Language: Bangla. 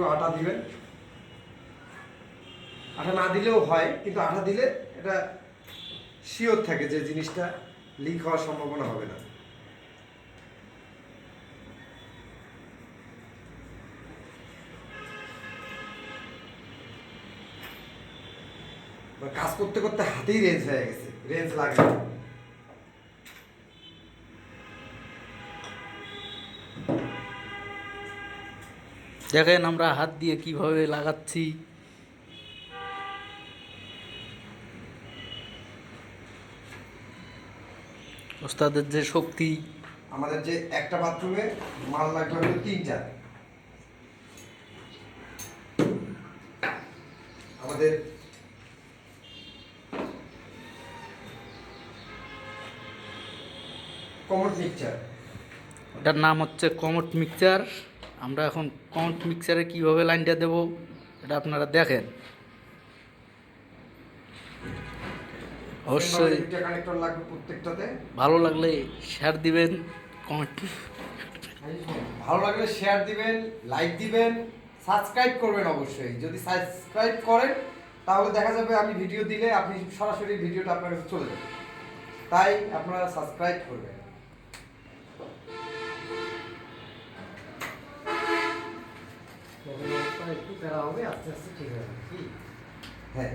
একটু আটা দিবেন। আটা না দিলেও হয়, কিন্তু আটা দিলে এটা শিওর থাকে যে জিনিসটা লিক হওয়ার সম্ভাবনা হবে না। কাজ করতে করতে হাতেই রেঞ্জ হয়ে গেছে, রেঞ্জ লাগে দেখেন আমরা হাত দিয়ে কীভাবে লাগাচ্ছি। ওস্তাদের যে শক্তি। আমাদের যে একটা বাথরুমে মাল লাগবে হলো তিনটা। আমাদের কমন পিকচার এটার নাম হচ্ছে কমট মিক্সচার আমরা এখন কমট মিক্সারে কীভাবে লাইনটা দেব এটা আপনারা দেখেন। অবশ্যই। ভালো লাগলে শেয়ার দিবেন কমেন্ট ভালো লাগলে শেয়ার দিবেন লাইক দিবেন সাবস্ক্রাইব করবেন অবশ্যই। যদি সাবস্ক্রাইব করেন তাহলে দেখা যাবে আমি ভিডিও দিলে আপনি সরাসরি ভিডিওটা আপনার কাছে চলে যাবে। তাই আপনারা সাবস্ক্রাইব করবেন। একটু প্যারা হবে আস্তে আস্তে ঠিক হবে কি হ্যাঁ।